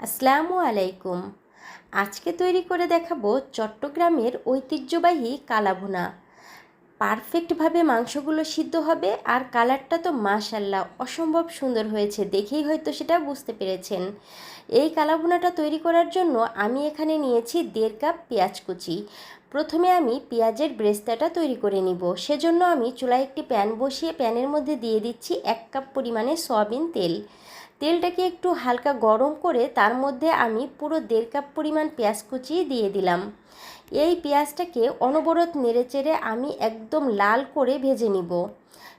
আসসালামু আলাইকুম। আজকে তৈরি করে দেখাবো চট্টগ্রামের ঐতিহ্যবাহী কালাভুনা। পারফেক্টভাবে মাংসগুলো সিদ্ধ হবে আর কালারটা তো মাশাল্লাহ অসম্ভব সুন্দর হয়েছে, দেখেই হয়তো সেটা বুঝতে পেরেছেন। এই কালাভুনাটা তৈরি করার জন্য আমি এখানে নিয়েছি দেড় কাপ পেঁয়াজ কুচি। প্রথমে আমি পেঁয়াজের ব্রেস্তাটা তৈরি করে নিব। সেজন্য আমি চুলায় একটি প্যান বসিয়ে প্যানের মধ্যে দিয়ে দিচ্ছি এক কাপ পরিমাণে সয়াবিন তেল। তেলটাকে একটু হালকা গরম করে তার মধ্যে আমি পুরো দেড় কাপ পরিমাণ পেঁয়াজ কুচি দিয়ে দিলাম। এই পেঁয়াজটাকে অনবরত নেড়েচেড়ে আমি একদম লাল করে ভেজে নিব।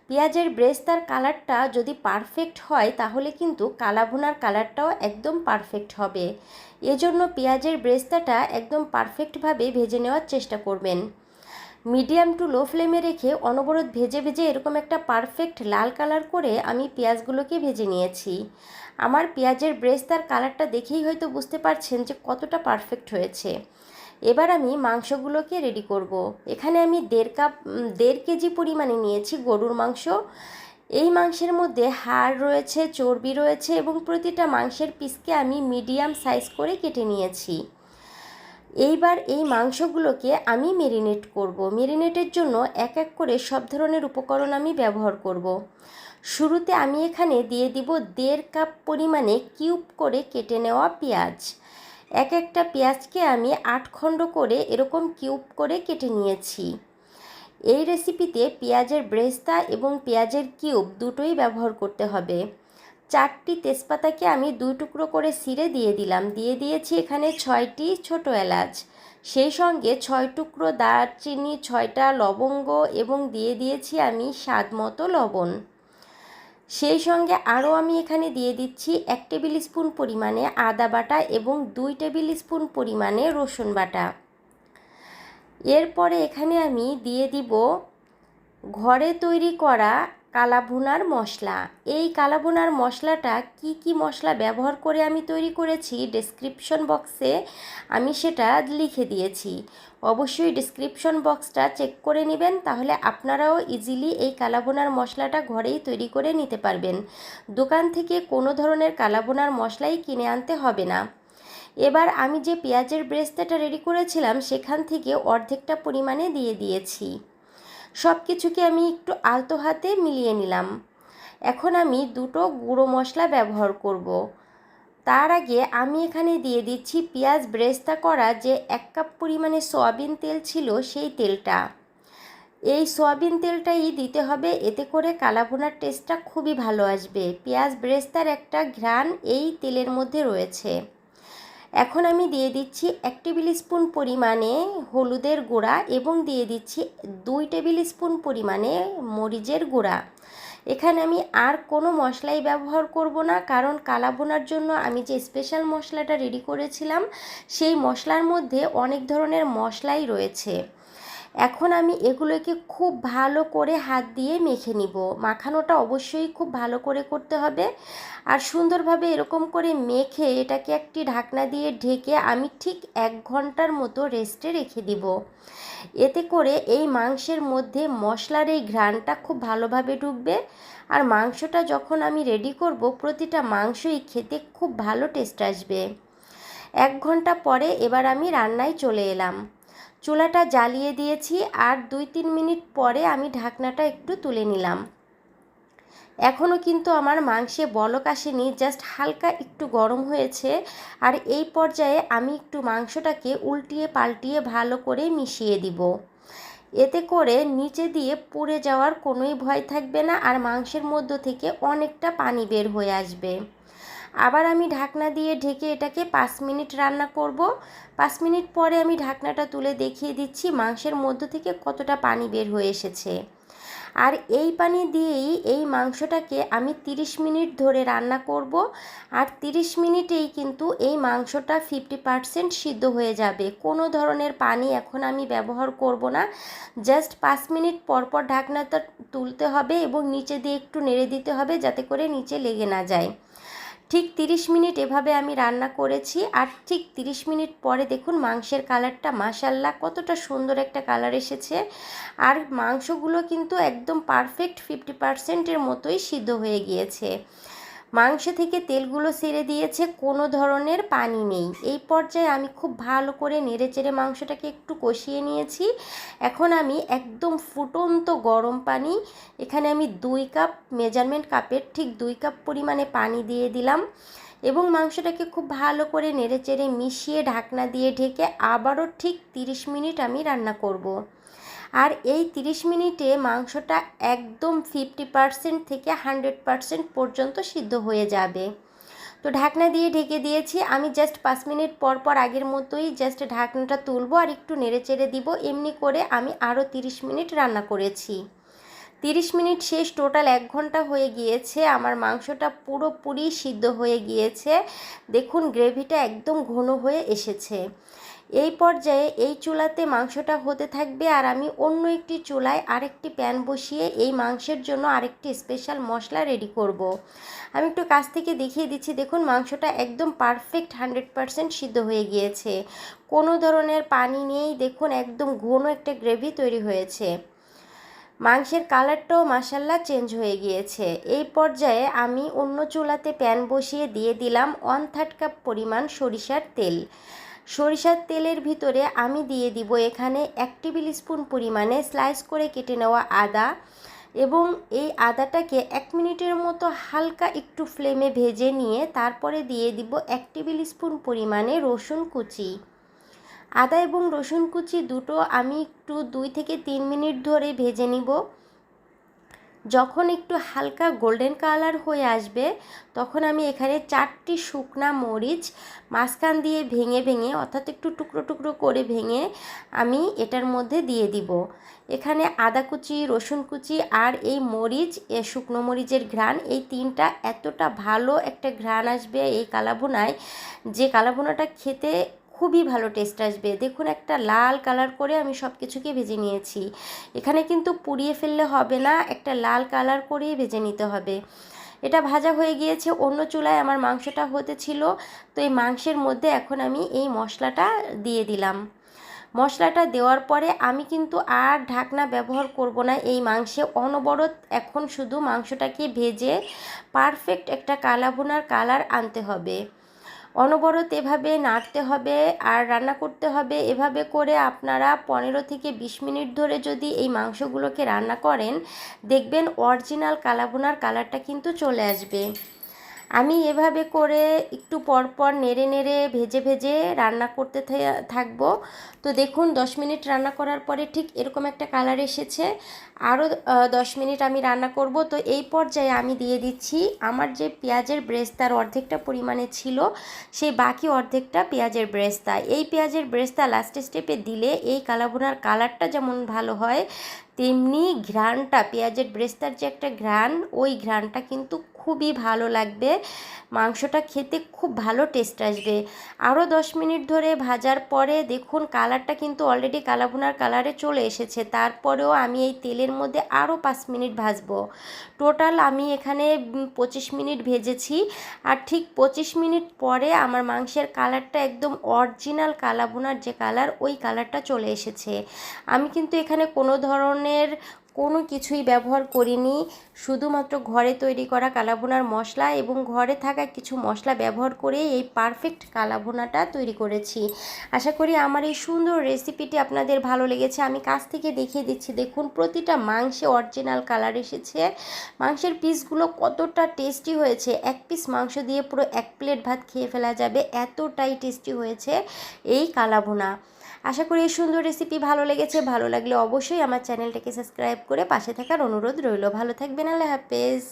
পেঁয়াজের ব্রেস্তার কালারটা যদি পারফেক্ট হয়, তাহলে কিন্তু কালাভুনার কালারটাও একদম পারফেক্ট হবে। এজন্য পেঁয়াজের ব্রেস্তাটা একদম পারফেক্টভাবে ভেজে নেওয়ার চেষ্টা করবেন। মিডিয়াম টু লো ফ্লেমে রেখে অনবরত ভেজে ভেজে এরকম একটা পারফেক্ট লাল কালার করে আমি পেঁয়াজগুলোকে ভেজে নিয়েছি। আমার পেঁয়াজের ব্রেস্তার কালারটা দেখেই হয়তো বুঝতে পারছেন যে কতটা পারফেক্ট হয়েছে। এবার আমি মাংসগুলোকে রেডি করব। এখানে আমি দেড় কাপ দেড় কেজি পরিমাণে নিয়েছি গরুর মাংস। এই মাংসের মধ্যে হাড় রয়েছে, চর্বি রয়েছে এবং প্রতিটা মাংসের পিসকে আমি মিডিয়াম সাইজ করে কেটে নিয়েছি। এইবার এই মাংসগুলোকে আমি মেরিনেট করব। মেরিনেটের জন্য এক এক করে সব ধরনের উপকরণ আমি ব্যবহার করব। শুরুতে আমি এখানে দিয়ে দিব দেড় কাপ পরিমাণে কিউব করে কেটে নেওয়া পেঁয়াজ এক একটা পেঁয়াজকে আমি আট খণ্ড করে এরকম কিউব করে কেটে নিয়েছি এই রেসিপিতে পেঁয়াজের ব্রেস্তা এবং পেঁয়াজের কিউব দুটোই ব্যবহার করতে হবে চারটি তেজপাতাকে আমি দুই টুকরো করে সিরে দিয়ে দিলাম। দিয়ে দিয়েছি এখানে ছয়টি ছোট এলাচ। সেই সঙ্গে ছয় টুকরো দারচিনি, ছয়টা লবঙ্গ এবং দিয়ে দিয়েছি আমি স্বাদ মতো লবণ। সেই সঙ্গে আরও আমি এখানে দিয়ে দিচ্ছি এক টেবিল স্পুন পরিমাণে আদা বাটা এবং দুই টেবিল স্পুন পরিমাণে রসুন বাটা। এরপরে এখানে আমি দিয়ে দিব ঘরে তৈরি করা কালাভুনার মশলা। এই কালাভুনার মশলাটা কি কি মশলা ব্যবহার করে আমি তৈরি করেছি ডেসক্রিপশন বক্সে আমি সেটা লিখে দিয়েছি। অবশ্যই ডিসক্রিপশন বক্সটা চেক করে নেবেন, তাহলে আপনারাও ইজিলি এই কালাবোনার মশলাটা ঘরেই তৈরি করে নিতে পারবেন। দোকান থেকে কোনো ধরনের কালাবোনার মশলাই কিনে আনতে হবে না। এবার আমি যে পেঁয়াজের ব্রেস্তাটা রেডি করেছিলাম, সেখান থেকে অর্ধেকটা পরিমাণে দিয়ে দিয়েছি। সব কিছুকে আমি একটু আলতো হাতে মিলিয়ে নিলাম। এখন আমি দুটো গুঁড়ো মশলা ব্যবহার করব। তার আগে আমি এখানে দিয়ে দিচ্ছি পেঁয়াজ ব্রেস্তা করা যে এক কাপ পরিমাণে সয়াবিন তেল ছিল সেই তেলটা। এই সয়াবিন তেলটাই দিতে হবে, এতে করে কালাভুনার টেস্টটা খুবই ভালো আসবে। পেঁয়াজ ব্রেস্তার একটা ঘ্রাণ এই তেলের মধ্যে রয়েছে। এখন আমি দিয়ে দিচ্ছি এক টেবিল স্পুন পরিমাণে হলুদের গুঁড়া এবং দিয়ে দিচ্ছি দুই টেবিল স্পুন পরিমাণে মরিচের গুঁড়া। এখানে আমি আর কোনো মশলাই ব্যবহার করব না, কারণ কালা বোনার জন্য আমি যে স্পেশাল মশলাটা রেডি করেছিলাম, সেই মশলার মধ্যে অনেক ধরনের মশলাই রয়েছে। এখন আমি এগুলোকে খুব ভালো করে হাত দিয়ে মেখে নিব। মাখানোটা অবশ্যই খুব ভালো করে করতে হবে। আর সুন্দরভাবে এরকম করে মেখে এটাকে একটি ঢাকনা দিয়ে ঢেকে আমি ঠিক এক ঘণ্টার মতো রেস্টে রেখে দিব। এতে করে এই মাংসের মধ্যে মশলার এই ঘ্রাণটা খুব ভালোভাবে ঢুকবে। আর মাংসটা যখন আমি রেডি করব, প্রতিটা মাংসই খেতে খুব ভালো টেস্ট আসবে। এক ঘণ্টা পরে এবার আমি রান্নায় চলে এলাম। চুলাটা জ্বালিয়ে দিয়েছি আর দুই তিন মিনিট পরে আমি ঢাকনাটা একটু তুলে নিলাম। এখনও কিন্তু আমার মাংসে বলক আসেনি, জাস্ট হালকা একটু গরম হয়েছে আর এই পর্যায়ে আমি একটু মাংসটাকে উল্টিয়ে পাল্টিয়ে ভালো করে মিশিয়ে দিব। এতে করে নিচে দিয়ে পুড়ে যাওয়ার কোনোই ভয় থাকবে না আর মাংসের মধ্য থেকে অনেকটা পানি বের হয়ে আসবে। আবার আমি ঢাকনা দিয়ে ঢেকে এটাকে পাঁচ মিনিট রান্না করব। পাঁচ মিনিট পরে আমি ঢাকনাটা তুলে দেখিয়ে দিচ্ছি মাংসের মধ্য থেকে কতটা পানি বের হয়ে এসেছে। আর এই পানি দিয়েই এই মাংসটাকে আমি 30 মিনিট ধরে রান্না করব। আর 30 মিনিটেই কিন্তু এই মাংসটা ফিফটি পারসেন্ট সিদ্ধ হয়ে যাবে। কোনো ধরনের পানি এখন আমি ব্যবহার করব না। জাস্ট পাঁচ মিনিট পরপর ঢাকনাটা তুলতে হবে এবং নিচে দিয়ে একটু নেড়ে দিতে হবে যাতে করে নিচে লেগে না যায়। ঠিক 30 মিনিট এভাবে আমি রান্না করেছি আর ঠিক 30 মিনিট পরে দেখুন মাংসের কালারটা মাশাল্লাহ কতটা সুন্দর একটা কালার এসেছে। আর মাংসগুলো কিন্তু একদম পারফেক্ট ফিফটি পার্সেন্টের মতোই সিদ্ধ হয়ে গিয়েছে। মাংস থেকে তেলগুলো সেরে দিয়েছে, কোনো ধরনের পানি নেই এই পর্যায়ে আমি খুব ভালো করে নেড়ে চেড়ে মাংসটাকে একটু কষিয়ে নিয়েছি এখন আমি একদম ফুটন্ত গরম পানি, এখানে আমি দুই কাপ মেজারমেন্ট কাপের ঠিক দুই কাপ পরিমাণে পানি দিয়ে দিলাম এবং মাংসটাকে খুব ভালো করে নেড়ে চেড়ে মিশিয়ে ঢাকনা দিয়ে ঢেকে আবারও ঠিক তিরিশ মিনিট আমি রান্না করব। আর এই তিরিশ মিনিটে মাংসটা একদম ফিফটি পারসেন্ট থেকে হান্ড্রেড পারসেন্ট পর্যন্ত সিদ্ধ হয়ে যাবে। তো ঢাকনা দিয়ে ঢেকে দিয়েছি। আমি জাস্ট পাঁচ মিনিট পর পর আগের মতোই জাস্ট ঢাকনাটা তুলবো আর একটু নেড়ে চেড়ে দিব। এমনি করে আমি আরও তিরিশ মিনিট রান্না করেছি। তিরিশ মিনিট শেষ টোটাল এক ঘণ্টা হয়ে গিয়েছে। আমার মাংসটা পুরোপুরি সিদ্ধ হয়ে গিয়েছে। দেখুন, গ্রেভিটা একদম ঘন হয়ে এসেছে। এই পর্যায়ে এই চুলাতে মাংসটা হতে থাকবে আর আমি অন্য একটি চুলায় আরেকটি প্যান বসিয়ে এই মাংসের জন্য আরেকটি স্পেশাল মশলা রেডি করব। আমি একটু কাছ থেকে দেখিয়ে দিচ্ছি, দেখুন মাংসটা একদম পারফেক্ট হান্ড্রেড পারসেন্ট সিদ্ধ হয়ে গিয়েছে। কোনো ধরনের পানি নেই, দেখুন একদম ঘন একটা গ্রেভি তৈরি হয়েছে। মাংসের কালারটাও মাসাল্লা চেঞ্জ হয়ে গিয়েছে। এই পর্যায়ে আমি অন্য চুলাতে প্যান বসিয়ে দিয়ে দিলাম ওয়ান থার্ড কাপ পরিমাণ সরিষার তেল। সরিষার তেলের ভিতরে আমি দিয়ে দিব এখানে এক টেবিল স্পুন পরিমাণে স্লাইস করে কেটে নেওয়া আদা এবং এই আদাটাকে এক মিনিটের মতো হালকা একটু ফ্লেমে ভেজে নিয়ে তারপরে দিয়ে দিব এক টেবিল স্পুন পরিমাণে রসুন কুচি। আদা এবং রসুন কুচি দুটো আমি একটু দুই থেকে তিন মিনিট ধরে ভেজে নিব। যখন একটু হালকা গোল্ডেন কালার হয়ে আসবে, তখন আমি এখানে চারটি শুকনা মরিচ মাঝখান দিয়ে ভেঙে ভেঙে, অর্থাৎ একটু টুকরো টুকরো করে ভেঙে আমি এটার মধ্যে দিয়ে দিব। এখানে আদা কুচি, রসুন কুচি আর এই মরিচ, এ শুকনো মরিচের ঘ্রাণ, এই তিনটা এতটা ভালো একটা ঘ্রাণ আসবে এই কালাভুনায় যে কালাভুনাটা খেতে খুবই ভালো টেস্ট আসবে। দেখুন একটা লাল কালার করে আমি সব কিছুকে ভেজে নিয়েছি। এখানে কিন্তু পুড়িয়ে ফেললে হবে না, একটা লাল কালার করেই ভেজে নিতে হবে। এটা ভাজা হয়ে গিয়েছে, অন্য চুলায় আমার মাংসটা হতে ছিল, তো এই মাংসের মধ্যে এখন আমি এই মশলাটা দিয়ে দিলাম। মশলাটা দেওয়ার পরে আমি কিন্তু আর ঢাকনা ব্যবহার করব না, এই মাংসে অনবরত এখন শুধু মাংসটাকে ভেজে পারফেক্ট একটা কালাভুনার কালার আনতে হবে। অনবরত এভাবে নাড়তে হবে আর রান্না করতে হবে। এভাবে করে আপনারা পনেরো থেকে বিশ মিনিট ধরে যদি এই মাংসগুলোকে রান্না করেন, দেখবেন অরিজিনাল কালাবোনার কালারটা কিন্তু চলে আসবে। আমি এভাবে করে একটু পরপর নেড়ে নেড়ে ভেজে ভেজে রান্না করতে থাকব। তো দেখুন, দশ মিনিট রান্না করার পরে ঠিক এরকম একটা কালার এসেছে। আরও দশ মিনিট আমি রান্না করব। তো এই পর্যায়ে আমি দিয়ে দিচ্ছি আমার যে পেঁয়াজের ব্রেস্তার অর্ধেকটা পরিমাণে ছিল, সেই বাকি অর্ধেকটা পেঁয়াজের ব্রেস্তা। এই পেঁয়াজের ব্রেস্তা লাস্ট স্টেপে দিলে এই কালাভুনার কালারটা যেমন ভালো হয় তেমনি ঘ্রাণটা, পেঁয়াজের ব্রেস্তার যে একটা ঘ্রাণ, ওই ঘ্রাণটা কিন্তু খুবই ভালো লাগবে। মাংসটা খেতে খুব ভালো টেস্ট আসবে। আরও দশ মিনিট ধরে ভাজার পরে দেখুন কালারটা কিন্তু অলরেডি কালাভুনার কালারে চলে এসেছে। তারপরেও আমি এই তেলের মধ্যে আরও পাঁচ মিনিট ভাজবো। টোটাল আমি এখানে পঁচিশ মিনিট ভেজেছি। আর ঠিক পঁচিশ মিনিট পরে আমার মাংসের কালারটা একদম অরিজিনাল কালাভুনার যে কালার ওই কালারটা চলে এসেছে। আমি কিন্তু এখানে কোনো ধরনের কোনো কিছুই ব্যবহার করিনি। শুধুমাত্র ঘরে তৈরি করা কালাভুনার মশলা এবং ঘরে থাকা কিছু মশলা ব্যবহার করে এই পারফেক্ট কালাভুনাটা তৈরি করেছি। আশা করি আমার এই সুন্দর রেসিপিটি আপনাদের ভালো লেগেছে। আমি কাছ থেকে দেখিয়ে দিচ্ছি, দেখুন প্রতিটা মাংসে অরিজিনাল কালার এসেছে। মাংসের পিসগুলো কতটা টেস্টি হয়েছে। এক পিস মাংস দিয়ে পুরো এক প্লেট ভাত খেয়ে ফেলা যাবে। এতটাই টেস্টি হয়েছে এই কালাভুনা। আশা করি এই সুন্দর রেসিপি ভালো লেগেছে। ভালো লাগলে অবশ্যই আমার চ্যানেলটাকে সাবস্ক্রাইব করে পাশে থাকার অনুরোধ রইল। ভালো থাকবেন, আল্লাহ হাফেজ।